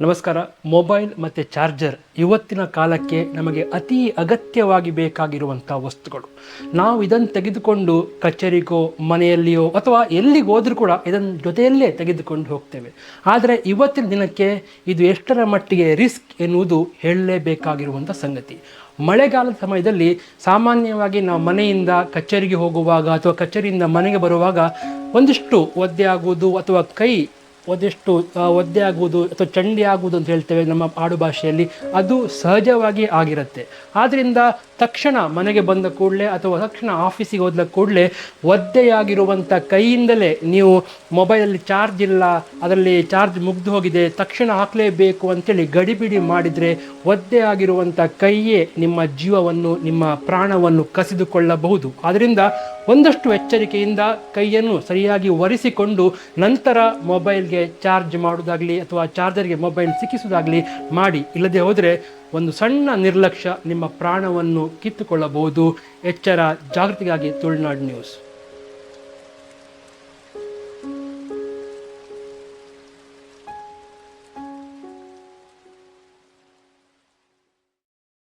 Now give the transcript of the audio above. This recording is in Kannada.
ನಮಸ್ಕಾರ. ಮೊಬೈಲ್ ಮತ್ತು ಚಾರ್ಜರ್ ಇವತ್ತಿನ ಕಾಲಕ್ಕೆ ನಮಗೆ ಅತಿ ಅಗತ್ಯವಾಗಿ ಬೇಕಾಗಿರುವಂಥ ವಸ್ತುಗಳು. ನಾವು ಇದನ್ನು ತೆಗೆದುಕೊಂಡು ಕಚೇರಿಗೋ, ಮನೆಯಲ್ಲಿಯೋ ಅಥವಾ ಎಲ್ಲಿಗೆ ಹೋದರೂ ಕೂಡ ಇದನ್ನು ಜೊತೆಯಲ್ಲೇ ತೆಗೆದುಕೊಂಡು ಹೋಗ್ತೇವೆ. ಆದರೆ ಇವತ್ತಿನ ದಿನಕ್ಕೆ ಇದು ಎಷ್ಟರ ಮಟ್ಟಿಗೆ ರಿಸ್ಕ್ ಎನ್ನುವುದು ಹೇಳಲೇಬೇಕಾಗಿರುವಂಥ ಸಂಗತಿ. ಮಳೆಗಾಲದ ಸಮಯದಲ್ಲಿ ಸಾಮಾನ್ಯವಾಗಿ ನಾವು ಮನೆಯಿಂದ ಕಚೇರಿಗೆ ಹೋಗುವಾಗ ಅಥವಾ ಕಚೇರಿಯಿಂದ ಮನೆಗೆ ಬರುವಾಗ ಒಂದಿಷ್ಟು ಒದ್ದೆ ಆಗುವುದು ಅಥವಾ ಕೈ ಒಂದಿಷ್ಟು ಒದ್ದೆ ಆಗುವುದು ಅಥವಾ ಚಂಡಿ ಆಗುವುದು ಅಂತ ಹೇಳ್ತೇವೆ ನಮ್ಮ ಆಡು ಭಾಷೆಯಲ್ಲಿ, ಅದು ಸಹಜವಾಗಿ ಆಗಿರುತ್ತೆ. ಆದ್ದರಿಂದ ತಕ್ಷಣ ಮನೆಗೆ ಬಂದ ಕೂಡಲೇ ಅಥವಾ ತಕ್ಷಣ ಆಫೀಸಿಗೆ ಹೋದ ಕೂಡಲೇ ಒದ್ದೆಯಾಗಿರುವಂಥ ಕೈಯಿಂದಲೇ ನೀವು ಮೊಬೈಲಲ್ಲಿ ಚಾರ್ಜ್ ಇಲ್ಲ, ಅದರಲ್ಲಿ ಚಾರ್ಜ್ ಮುಗ್ದು ಹೋಗಿದೆ, ತಕ್ಷಣ ಹಾಕಲೇಬೇಕು ಅಂತೇಳಿ ಗಡಿಬಿಡಿ ಮಾಡಿದರೆ ಒದ್ದೆಯಾಗಿರುವಂಥ ಕೈಯೇ ನಿಮ್ಮ ಜೀವವನ್ನು, ನಿಮ್ಮ ಪ್ರಾಣವನ್ನು ಕಸಿದುಕೊಳ್ಳಬಹುದು. ಆದ್ದರಿಂದ ಒಂದಷ್ಟು ಎಚ್ಚರಿಕೆಯಿಂದ ಕೈಯನ್ನು ಸರಿಯಾಗಿ ಒರೆಸಿಕೊಂಡು ನಂತರ ಮೊಬೈಲ್ಗೆ ಚಾರ್ಜ್ ಮಾಡೋದಾಗಲಿ ಅಥವಾ ಚಾರ್ಜರ್ಗೆ ಮೊಬೈಲ್ ಸಿಕ್ಕಿಸೋದಾಗಲಿ ಮಾಡಿ, ಇಲ್ಲದೆ ಹೋದರೆ ಒಂದು ಸಣ್ಣ ನಿರ್ಲಕ್ಷ್ಯ ನಿಮ್ಮ ಪ್ರಾಣವನ್ನು ಕಿತ್ತುಕೊಳ್ಳಬಹುದು. ಎಚ್ಚರ, ಜಾಗೃತಿಗಾಗಿ ತುಳುನಾಡು ನ್ಯೂಸ್.